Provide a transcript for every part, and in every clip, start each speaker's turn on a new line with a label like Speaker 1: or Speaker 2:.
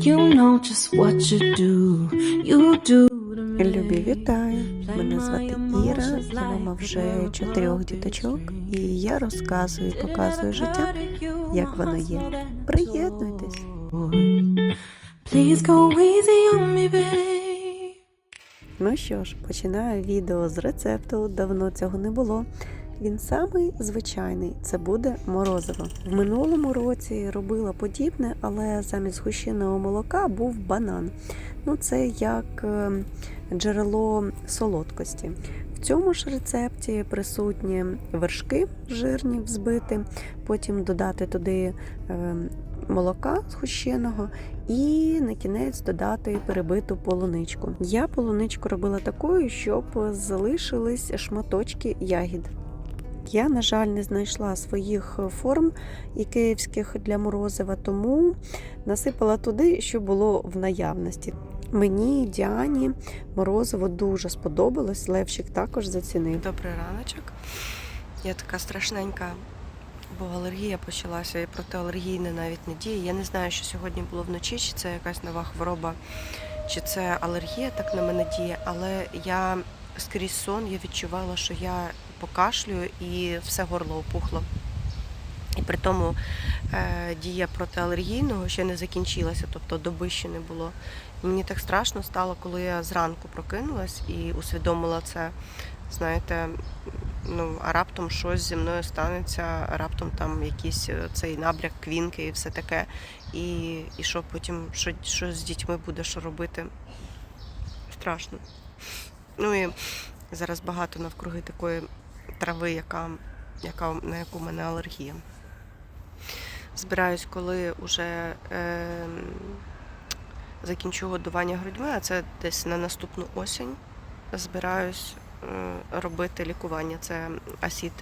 Speaker 1: You know just what you do. You do.
Speaker 2: Любі, вітаю! Мене звати Іра, я мама вже чотирьох діточок, і я розказую і показую життя, як воно є. Приєднуйтесь!
Speaker 1: Please go easy on me, babe.
Speaker 2: Ну що ж, починаю відео з рецепту. Давно цього не було. Він самий звичайний це буде морозиво. В минулому році робила подібне, але замість згущеного молока був банан. Ну, це як е, джерело солодкості. В цьому ж рецепті присутні вершки жирні взбити, потім додати туди е, молока згущеного і на кінець додати перебиту полуничку. Я полуничку робила такою, щоб залишились шматочки ягід. Я, на жаль, не знайшла своїх форм ікеївських для морозива, тому насипала туди, що було в наявності. Мені, Діані, морозиво дуже сподобалось. Левчик також зацінив.
Speaker 3: Добрий раночок. Я така страшненька, бо алергія почалася і протиалергійне навіть не діє. Я не знаю, що сьогодні було вночі, чи це якась нова хвороба, чи це алергія так на мене діє, але я скрізь сон я відчувала, що я покашлюю і все горло опухло. І при тому е, дія протиалергійного ще не закінчилася, тобто доби ще не було. І мені так страшно стало, коли я зранку прокинулась і усвідомила це. Знаєте, ну а раптом щось зі мною станеться, раптом там якийсь е, цей набряк квінки і все таке. І, і що потім, що, що з дітьми буде, робити? Страшно. Ну і зараз багато навкруги такої трави, яка, яка, на яку в мене алергія. Збираюсь, коли вже е, закінчу годування грудьми, а це десь на наступну осінь. Збираюсь е, робити лікування. Це асід.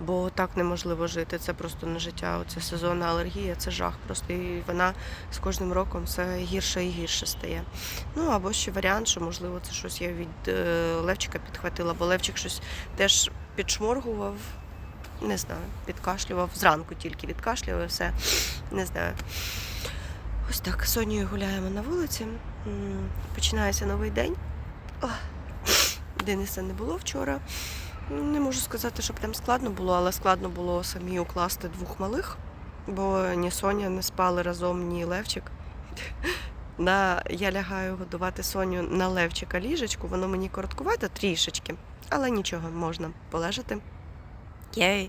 Speaker 3: Бо так неможливо жити. Це просто не життя. Оце сезонна алергія, це жах. Просто і вона з кожним роком все гірше і гірше стає. Ну або ще варіант, що можливо це щось я від е, Левчика підхватила, бо Левчик щось теж підшморгував. Не знаю, підкашлював. Зранку тільки відкашлював все. Не знаю. Ось так, з Сонею гуляємо на вулиці. Починається новий день. Ох, Дениса не було вчора. Не можу сказати, що прям складно було, але складно було самі укласти двох малих, бо ні Соня не спали разом, ні Левчик. На, я лягаю годувати Соню на Левчика ліжечку, воно мені короткувато трішечки, але нічого, можна полежати. Я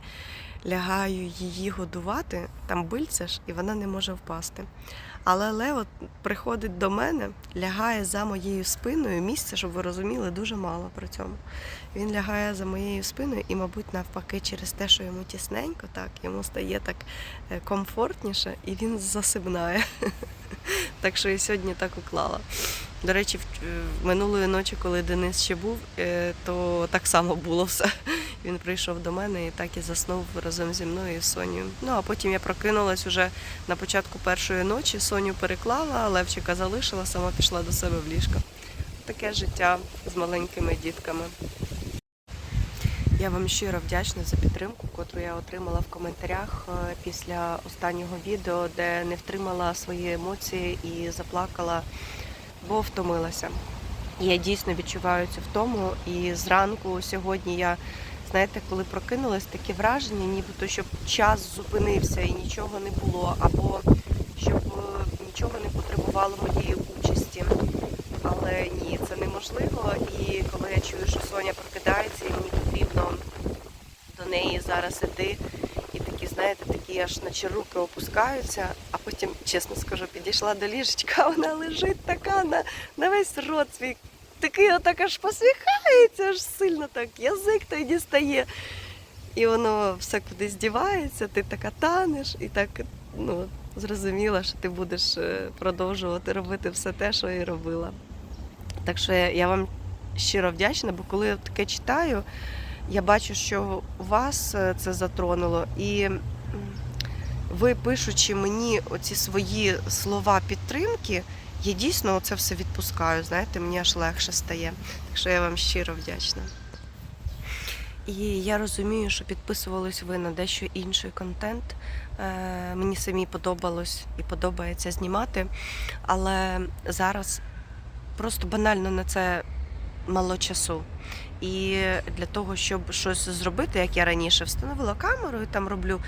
Speaker 3: лягаю її годувати, там бильце ж, і вона не може впасти. Але Лео приходить до мене, лягає за моєю спиною. Місця, щоб ви розуміли, дуже мало при цьому. Він лягає за моєю спиною і, мабуть, навпаки, через те, що йому тісненько, так, йому стає так е, комфортніше, і він засибнає. Так що і сьогодні так уклала. До речі, минулої ночі, коли Денис ще був, е, то так само було все. Він прийшов до мене і так і заснув разом зі мною і з Сонією. Ну а потім я прокинулась уже на початку першої ночі. Соню переклала, а Левчика залишила, сама пішла до себе в ліжко. Таке життя з маленькими дітками. Я вам щиро вдячна за підтримку, котру я отримала в коментарях е, після останнього відео, де не втримала свої емоції і заплакала, бо втомилася. Я дійсно відчуваю цю втому. І зранку сьогодні я, знаєте, коли прокинулась, таке враження, нібито щоб час зупинився і нічого не було, або щоб е, нічого не потребувало моєї участі. Але ні, це неможливо. І коли я чую, що Соня прокидається, і мені потрібно до неї зараз іти, і такі, знаєте, такі аж наче руки опускаються, а потім, чесно скажу, підійшла до ліжечка, вона лежить така на, на весь рот свій. Такий отак аж посміхається, аж сильно так, язик той дістає. І воно все кудись дівається, ти така танеш, і так ну, зрозуміла, що ти будеш е, продовжувати робити все те, що і робила. Так що я, я вам щиро вдячна, бо коли я таке читаю, я бачу, що вас е, це затронуло, і ви, пишучи мені оці свої слова підтримки, я дійсно це все відпускаю. Знаєте, мені аж легше стає. Так що я вам щиро вдячна. І я розумію, що підписувались ви на дещо інший контент. Е, Мені самі подобалось і подобається знімати, але зараз просто банально на це мало часу. І для того, щоб щось зробити, як я раніше встановила камеру і там роблю.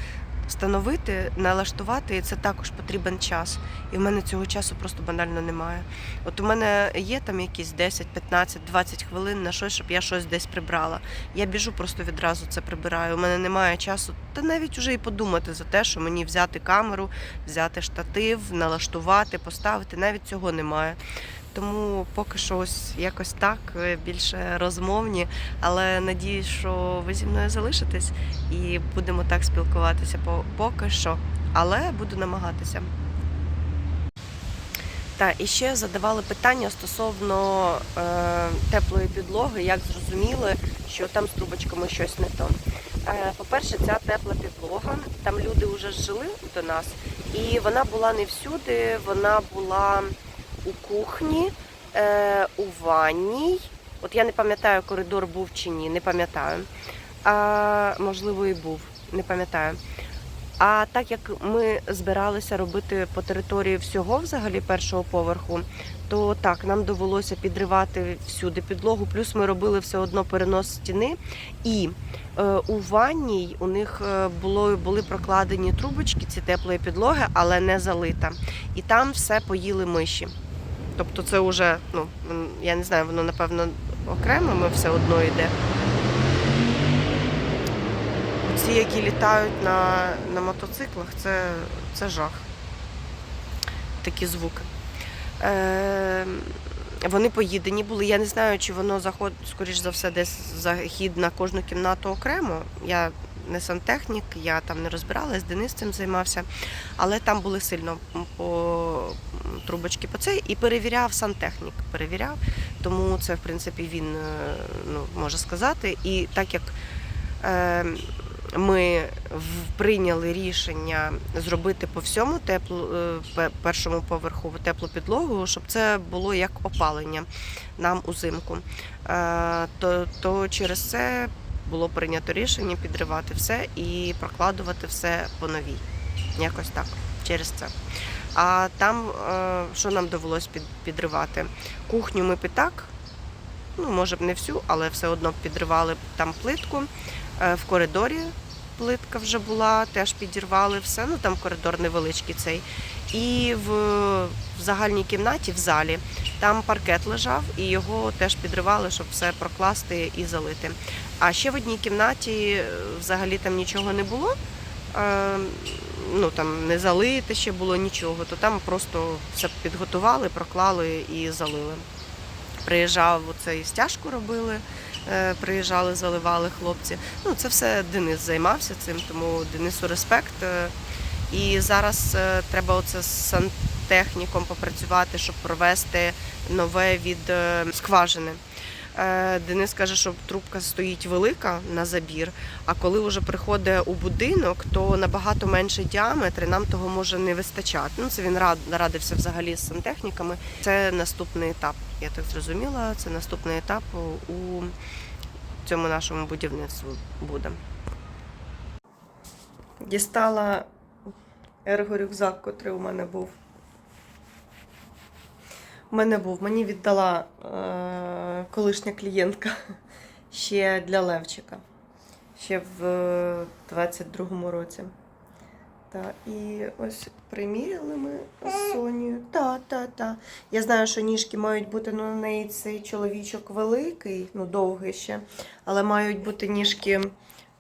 Speaker 3: Встановити, налаштувати, і це також потрібен час. І в мене цього часу просто банально немає. От у мене є там якісь 10, 15, 20 хвилин на щось, щоб я щось десь прибрала. Я біжу просто відразу це прибираю. У мене немає часу, та навіть уже і подумати за те, що мені взяти камеру, взяти штатив, налаштувати, поставити. Навіть цього немає. Тому поки що ось якось так, е, більше розмовні, але надіюсь, що ви зі мною залишитесь і будемо так спілкуватися поки що. Але буду намагатися. Так, і ще задавали питання стосовно е, теплої підлоги, як зрозуміли, що там з трубочками щось не то. Е, по-перше, ця тепла підлога, там люди вже жили до нас, і вона була не всюди, вона була у кухні, е, у ванній. От я не пам'ятаю, коридор був чи ні, не пам'ятаю. А, можливо, і був, не пам'ятаю. А так як ми збиралися робити по території всього взагалі першого поверху, то так, нам довелося підривати всюди підлогу, плюс ми робили все одно перенос стіни. І е, у ванній у них е, було, були прокладені трубочки ці теплої підлоги, але не залита. І там все поїли миші. Тобто це вже, ну, я не знаю, воно напевно окремо ми все одно йде. Ці, які літають на, на мотоциклах, це, це жах. Такі звуки. Е, вони поїдені були. Я не знаю, чи воно заходить, скоріш за все, десь захід на кожну кімнату окремо. Я не сантехнік, я там не розбиралась, Денис цим займався. Але там були сильно по трубочки по цей і перевіряв сантехнік. Перевіряв, тому це, в принципі, він е, ну, може сказати. І так як е, ми прийняли рішення зробити по всьому теплу е, першому поверху теплу підлогу, щоб це було як опалення нам узимку. Е, То, то через це було прийнято рішення підривати все і прокладувати все по новій. Якось так, через це. А там, е, що нам довелося підривати? Кухню ми пітак, ну може б не всю, але все одно підривали там плитку. Е, В коридорі плитка вже була, теж підірвали все. Ну там коридор невеличкий цей. І в, в загальній кімнаті, в залі, там паркет лежав, і його теж підривали, щоб все прокласти і залити. А ще в одній кімнаті е, взагалі там нічого не було. Е, Ну там не залити ще було нічого, то там просто все підготували, проклали і залили. Приїжджав оцей стяжку робили, приїжджали, заливали хлопці. Ну, це все Денис займався цим, тому Денису респект. Е, І зараз е, треба оце з сантехніком попрацювати, щоб провести нове від е, скважини. Е, Денис каже, що трубка стоїть велика на забір, а коли вже приходить у будинок, то набагато менше діаметр, і нам того може не вистачати. Ну, це він рад, радився взагалі з сантехніками. Це наступний етап. Я так зрозуміла, це наступний етап у цьому нашому будівництву буде. Дістала ергорюкзак, котрий у мене був. Мене був, мені віддала е, колишня клієнтка ще для Левчика. Ще в 22-му році. Та, і ось приміряли ми з Сонією. Та, та, та. Я знаю, що ніжки мають бути, ну на неї цей чоловічок великий, ну довгий ще, але мають бути ніжки,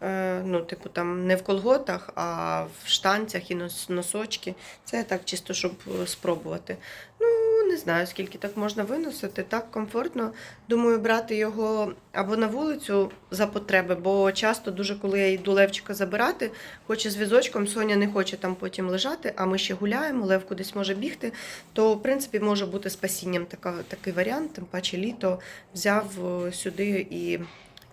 Speaker 3: е, ну, типу, там не в колготах, а в штанцях і нос- носочки. Це так чисто, щоб е, спробувати. Ну, не знаю, скільки так можна виносити, так комфортно. Думаю, брати його або на вулицю за потреби, бо часто дуже, коли я йду Левчика забирати, хоче з візочком, Соня не хоче там потім лежати, а ми ще гуляємо, Лев кудись може бігти, то в принципі може бути спасінням така, такий варіант, тим паче літо взяв е, сюди і,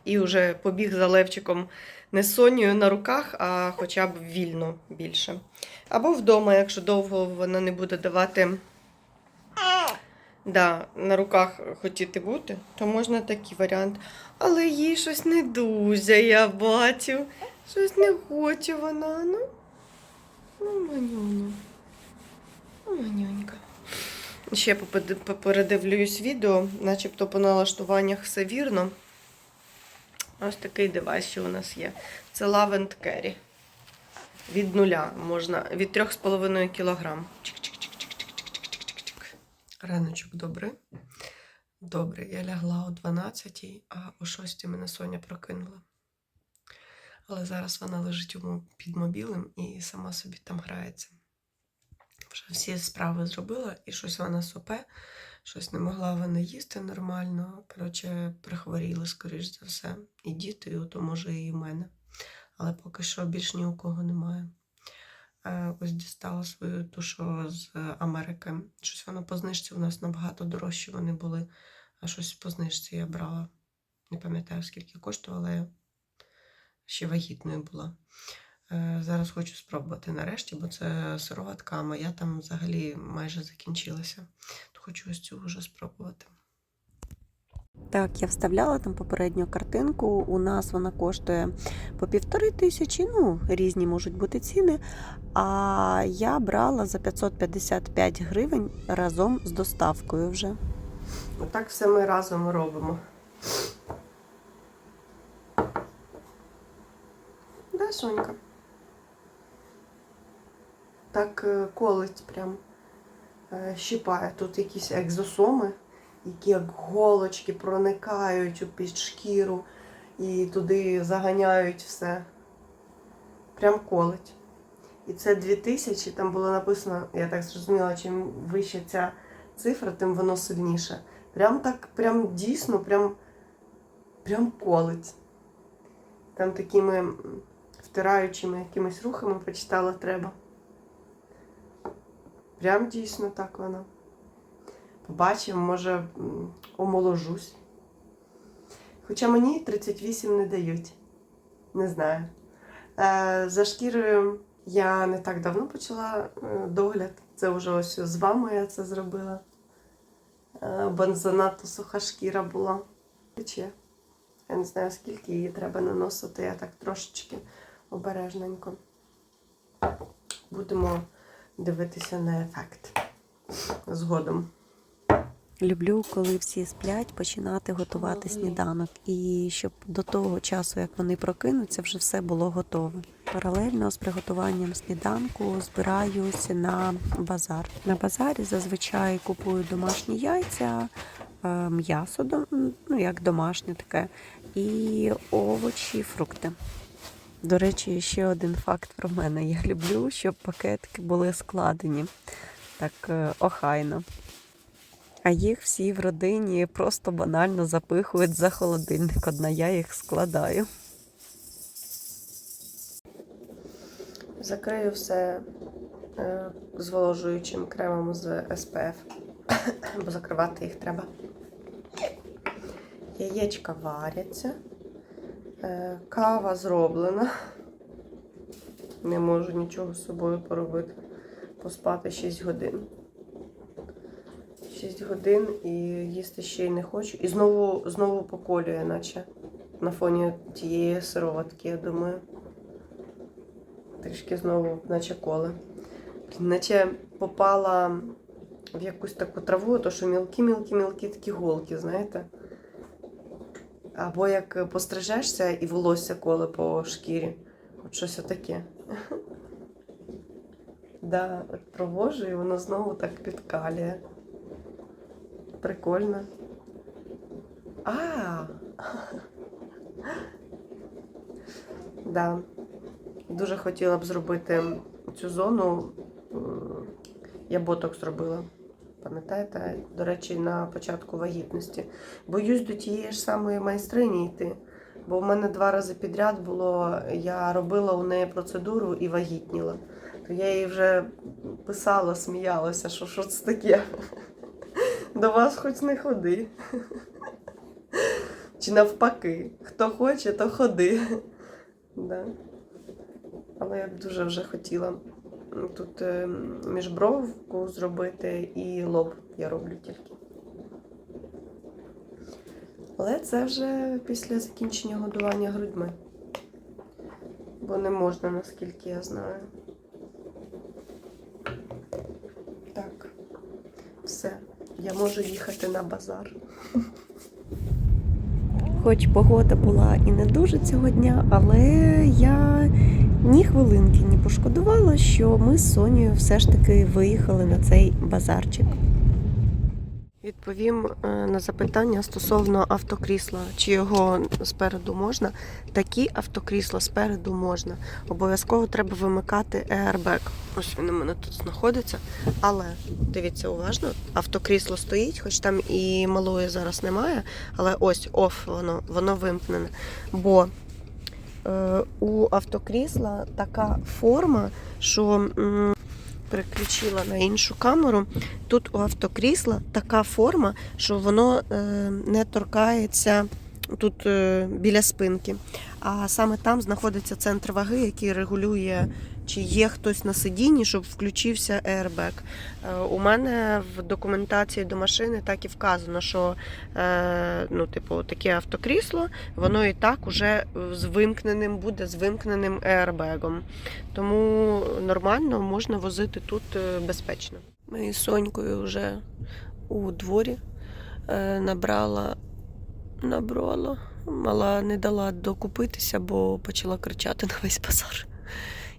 Speaker 3: і вже побіг за Левчиком не з Сонією на руках, а хоча б вільно більше. Або вдома, якщо довго вона не буде давати да, на руках хотіти бути, то можна такий варіант. Але їй щось не дуже, я бачу. Щось не хоче вона. Ну, ну манюня. Ну, манюнька. Ще попередивлююсь відео, начебто по налаштуваннях все вірно. Ось такий девайс, що у нас є. Це Lavend Carry. Від нуля можна, від 3,5 кг. Раночок добрий. Добре, я лягла о 12, а о 6 мене Соня прокинула. Але зараз вона лежить під мобілем і сама собі там грається. Вже всі справи зробила, і щось вона сопе, щось не могла вона їсти нормально. Коротше, прихворіли, скоріш за все. І діти, і ото може і в мене. Але поки що більш ні у кого немає. Е, Ось дістала свою ту, що з Америки. Щось воно по знижці у нас набагато дорожче вони були, а щось по знижці я брала. Не пам'ятаю, скільки коштувала я ще вагітною була. Е, Зараз хочу спробувати нарешті, бо це сироватка, а моя там взагалі майже закінчилася. То хочу ось цю вже спробувати.
Speaker 2: Так, я вставляла там попередню картинку. У нас вона коштує по півтори тисячі, ну, різні можуть бути ціни. А я брала за 555 гривень разом з доставкою вже.
Speaker 3: Отак все ми разом робимо. Да, Сонька? Так е, колить прям е, щипає. Тут якісь екзосоми, які як голочки проникають під шкіру і туди заганяють все. Прям колить. І це 2000, там було написано, я так зрозуміла, чим вища ця цифра, тим воно сильніше. Прям так, прям дійсно, прям, прям колить. Там такими втираючими якимись рухами почитала треба. Прям дійсно так воно. Побачимо, може, омоложусь. Хоча мені 38 не дають. Не знаю. Е, за шкірою я не так давно почала е, догляд. Це вже ось з вами я це зробила. Е, бо занадто суха шкіра була. Я не знаю, скільки її треба наносити, я так трошечки обережненько. Будемо дивитися на ефект згодом.
Speaker 2: Люблю, коли всі сплять, починати готувати сніданок. І щоб до того часу, як вони прокинуться, вже все було готове. Паралельно з приготуванням сніданку збираюся на базар. На базарі зазвичай купую домашні яйця, е, м'ясо, ну як домашнє таке, і овочі, фрукти. До речі, ще один факт про мене. Я люблю, щоб пакетки були складені так е, охайно. А їх всі в родині просто банально запихують за холодильник. Одна я їх складаю.
Speaker 3: Закрию все е, зволожуючим кремом з SPF, бо закривати їх треба. Яєчка варяться, е, кава зроблена. Не можу нічого з собою поробити. Поспати 6 годин. 6 годин і їсти ще й не хочу. І знову, знову поколює, наче на фоні тієї сироватки, я думаю. Трішки знову, наче коле. Наче попала в якусь таку траву, то що мілкі-мілкі-мілкі такі голки, знаєте? Або як пострижешся і волосся коле по шкірі. От щось таке. Да, провожу і воно знову так підкалює. Прикольно. А! Да. Дуже хотіла б зробити цю зону. Я ботокс зробила. Пам'ятаєте? До речі, на початку вагітності. Боюсь до тієї ж самої майстрині йти. Бо в мене два рази підряд було, я робила у неї процедуру і вагітніла. То я їй вже писала, сміялася, що що це таке. До вас хоч не ходи. Чи навпаки, хто хоче, то ходи. Да. Але я б дуже вже хотіла тут е, міжбровку зробити і лоб я роблю тільки. Але це вже після закінчення годування грудьми. Бо не можна, наскільки я знаю. Так, все. Я можу їхати на базар.
Speaker 2: Хоч погода була і не дуже цього дня, але я ні хвилинки не пошкодувала, що ми з Сонією все ж таки виїхали на цей базарчик.
Speaker 3: Відповім е, на запитання стосовно автокрісла, чи його спереду можна. Такі автокрісла спереду можна. Обов'язково треба вимикати airbag. Ось він у мене тут знаходиться. Але дивіться уважно, автокрісло стоїть, хоч там і малої зараз немає. Але ось оф, воно, воно вимкнене. Бо е, у автокрісла така форма, що. Переключила на іншу камеру. Тут у автокрісла така форма, що воно е, не торкається тут е, біля спинки. А саме там знаходиться центр ваги, який регулює, чи є хтось на сидінні, щоб включився airbag. Е, у мене в документації до машини так і вказано, що е, ну, типу, таке автокрісло, воно і так уже з вимкненим буде з вимкненим airbagом. Тому нормально можна возити тут е, безпечно. Ми з Сонькою вже у дворі набрала, набрала, мала не дала докупитися, бо почала кричати на весь базар.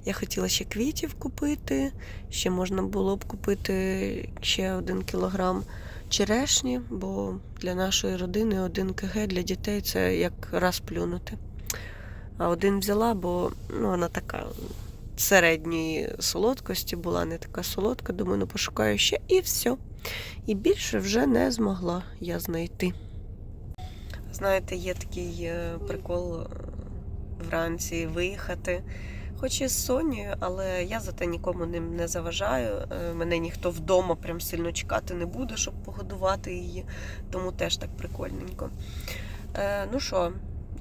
Speaker 3: Я хотіла ще квітів купити, ще можна було б купити ще один кілограм черешні, бо для нашої родини один КГ для дітей це як раз плюнути. А один взяла, бо ну, вона така середньої солодкості була, не така солодка. Думаю, ну пошукаю ще і все. І більше вже не змогла я знайти. Знаєте, є такий е, прикол е, вранці виїхати. Хоч і з Сонією, але я зате нікому ним не заважаю. Е, Мене ніхто вдома прям сильно чекати не буде, щоб погодувати її. Тому теж так прикольненько. Е, Ну що,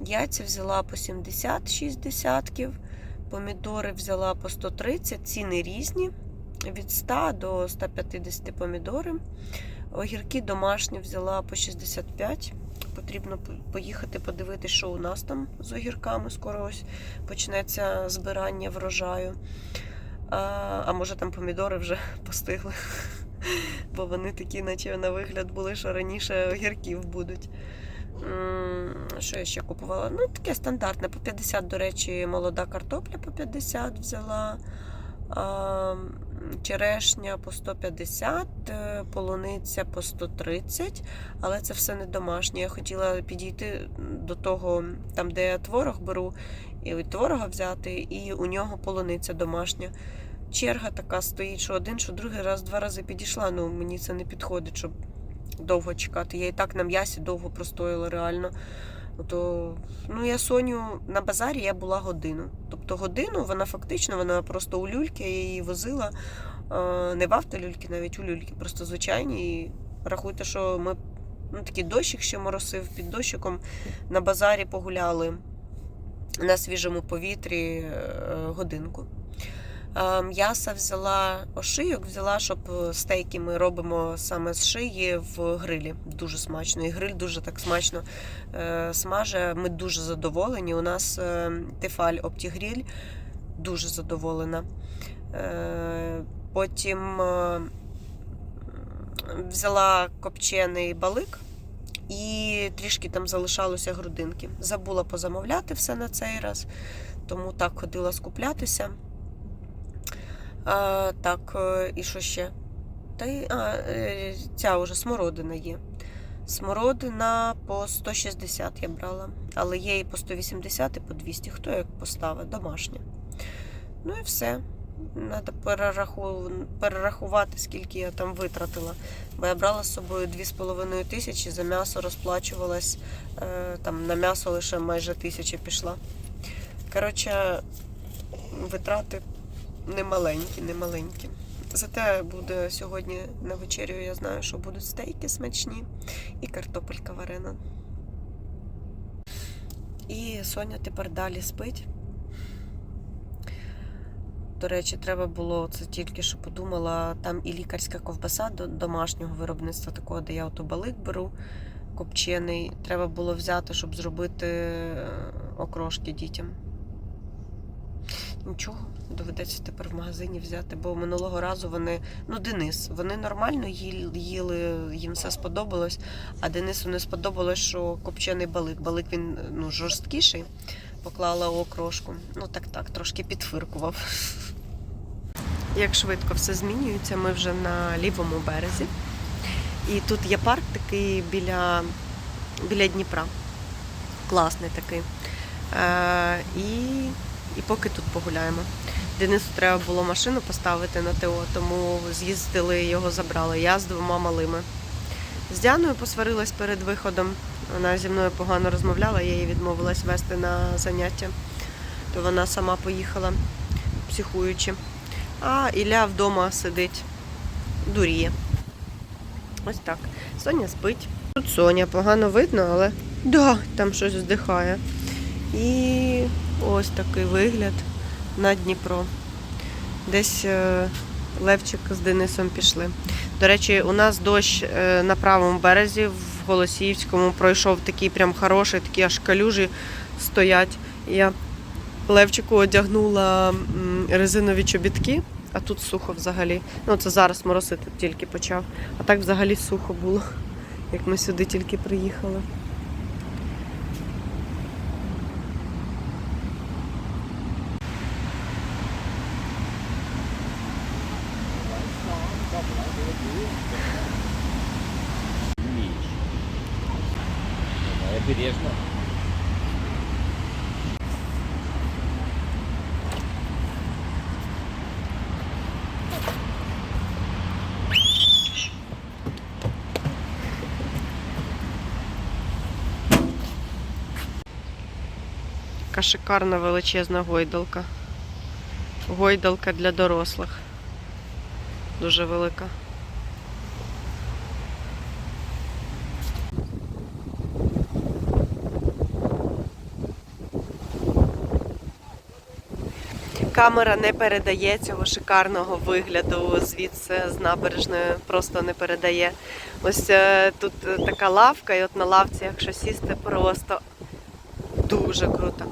Speaker 3: яйця взяла по 76 десятків, помідори взяла по 130, ціни різні. Від 100 до 150 помідори. Огірки домашні взяла по 65. Потрібно поїхати подивитися, що у нас там з огірками. Скоро ось почнеться збирання врожаю. А, а може там помідори вже постигли. Бо вони такі, наче на вигляд були, що раніше огірків будуть. Що я ще купувала? Ну, таке стандартне. По 50, до речі, молода картопля по 50 взяла. Черешня по 150, е, полуниця по 130, але це все не домашнє. Я хотіла підійти до того, там, де я творог беру, і від творога взяти, і у нього полуниця домашня. Черга така стоїть, що один, що другий раз, два рази підійшла. Ну, мені це не підходить, щоб довго чекати. Я і так на м'ясі довго простояла реально. То, ну, я Соню на базарі я була годину. Тобто годину вона фактично вона просто у люльки, я її возила. Не в автолюльки, навіть у люльки, просто звичайні. І рахуйте, що ми ну, такий дощик ще моросив під дощиком на базарі погуляли на свіжому повітрі е, годинку. Е, М'яса взяла ошийок, взяла, щоб е, стейки ми робимо саме з шиї в грилі. Дуже смачно. І гриль дуже так смачно е, смаже. Ми дуже задоволені. У нас Тефаль Оптігріль дуже задоволена. Потім взяла копчений балик. І трішки там залишалося грудинки. Забула позамовляти все на цей раз, тому так ходила скуплятися. А, так, е, і що ще? Та й а, е, ця вже смородина є. Смородина по 160 я брала, але є і по 180, і по 200. Хто як поставить, домашня. Ну і все. Треба перераху... перерахувати, скільки я там витратила. Бо я брала з собою 2,5 тисячі, за м'ясо розплачувалась. Е, там на м'ясо лише майже тисяча пішла. Коротше, витрати немаленькі, немаленькі. Зате буде сьогодні на вечерю, я знаю, що будуть стейки смачні і картопелька варена. І Соня тепер далі спить. До речі, треба було це тільки що подумала. Там і лікарська ковбаса до домашнього виробництва, такого, де я ото балик беру. копчений треба було взяти, щоб зробити е, окрошки дітям. Нічого, доведеться тепер в магазині взяти, бо минулого разу вони, ну Денис, вони нормально їли, їм все сподобалось, а Денису не сподобалось, що копчений балик. Балик він ну, жорсткіший, поклала окрошку. Ну так так, трошки підфиркував. Як швидко все змінюється, ми вже на лівому березі. І тут є парк такий біля, біля Дніпра. Класний такий. Е, і, і поки тут погуляємо. Денису треба було машину поставити на ТО, тому з'їздили, його забрали. Я з двома малими. З Діаною посварилась перед виходом. Вона зі мною погано розмовляла, я її відмовилась вести на заняття. То вона сама поїхала, психуючи. А Ілля вдома сидить, дуріє. Ось так. Соня спить. Тут Соня погано видно, але да, там щось здихає. І ось такий вигляд на Дніпро. Десь е, Левчик з Денисом пішли. До речі, у нас дощ е, на правому березі в Голосіївському пройшов такий прям хороший, такі аж калюжі стоять. Я Левчику одягнула резинові чобітки, а тут сухо взагалі. Ну, це зараз моросити тільки почав. А так взагалі сухо було, як ми сюди тільки приїхали. Шикарна величезна гойдалка. Гойдалка для дорослих. Дуже велика. Камера не передає цього шикарного вигляду звідси з набережної, просто не передає. Ось е, тут е, така лавка, і от на лавці, якщо сісти, просто дуже круто.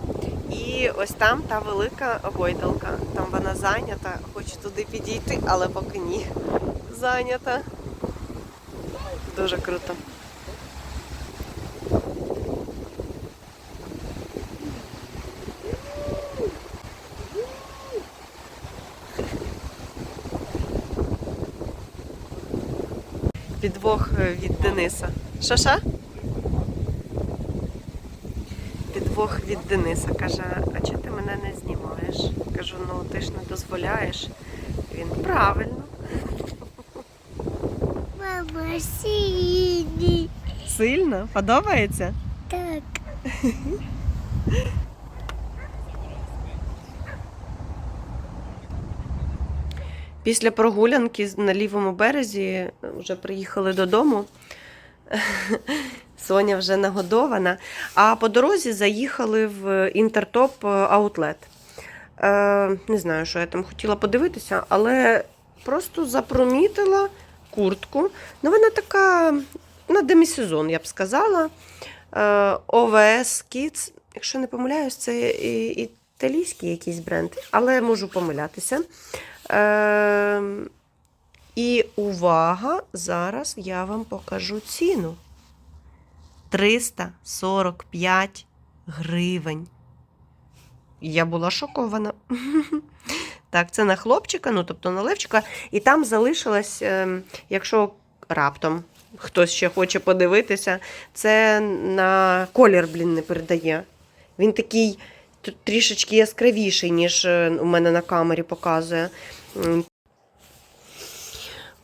Speaker 3: І ось там та велика гойдалка. Там вона зайнята. Хочу туди підійти, але поки ні. Зайнята. Дуже круто. Підвох е, від Дениса. Що Підвох від Дениса. Каже, а чого ти мене не знімаєш? Кажу, ну ти ж не дозволяєш. Він правильно.
Speaker 4: Мама, синий.
Speaker 3: Сильно? Подобається?
Speaker 4: Так.
Speaker 3: Після прогулянки на лівому березі вже приїхали додому. Соня вже нагодована. А по дорозі заїхали в Інтертоп Аутлет. Е, не знаю, що я там хотіла подивитися, але просто запромітила куртку. Ну, вона така на демісезон, я б сказала. Е, ОВС Kids, якщо не помиляюсь, це італійський якийсь бренд, але можу помилятися. І увага, зараз я вам покажу ціну. 345 гривень. Я була шокована. Так, це на хлопчика, ну тобто на левчика. І там залишилось, е, якщо раптом хтось ще хоче подивитися, це на колір, блін, не передає. Він такий трішечки яскравіший, ніж е, у мене на камері показує.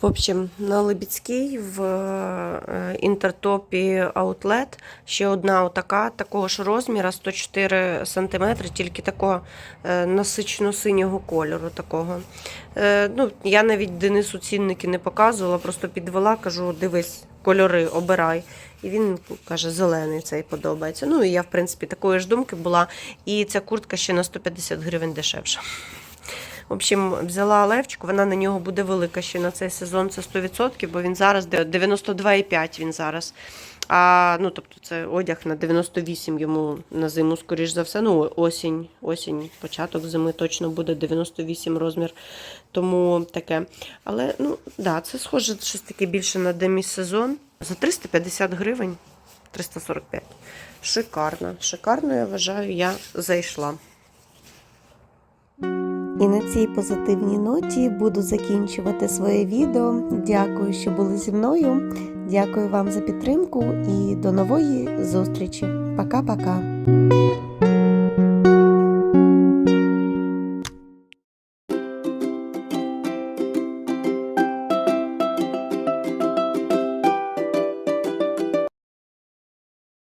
Speaker 3: В общем, на Лебідській в е, інтертопі Outlet ще одна отака, такого ж розміра, 104 см, тільки такого е, насично-синього кольору. такого. Е, Ну, я навіть Денису цінники не показувала, просто підвела, кажу, дивись, кольори обирай. І він каже, зелений цей подобається. Ну і я, в принципі, такої ж думки була. І ця куртка ще на 150 гривень дешевша. В общем, взяла Левчик, вона на нього буде велика ще на цей сезон, це 100%, бо він зараз 92,5 він зараз. А, ну, тобто це одяг на 98 йому на зиму, скоріш за все. Ну, осінь, осінь, початок зими точно буде 98 розмір. Тому таке. Але, ну, да, це схоже щось таке більше на демісезон. За 350 гривень, 345. Шикарно. Шикарно, я вважаю, я зайшла.
Speaker 2: І на цій позитивній ноті буду закінчувати своє відео. Дякую, що були зі мною. Дякую вам за підтримку і до нової зустрічі. Пока-пока.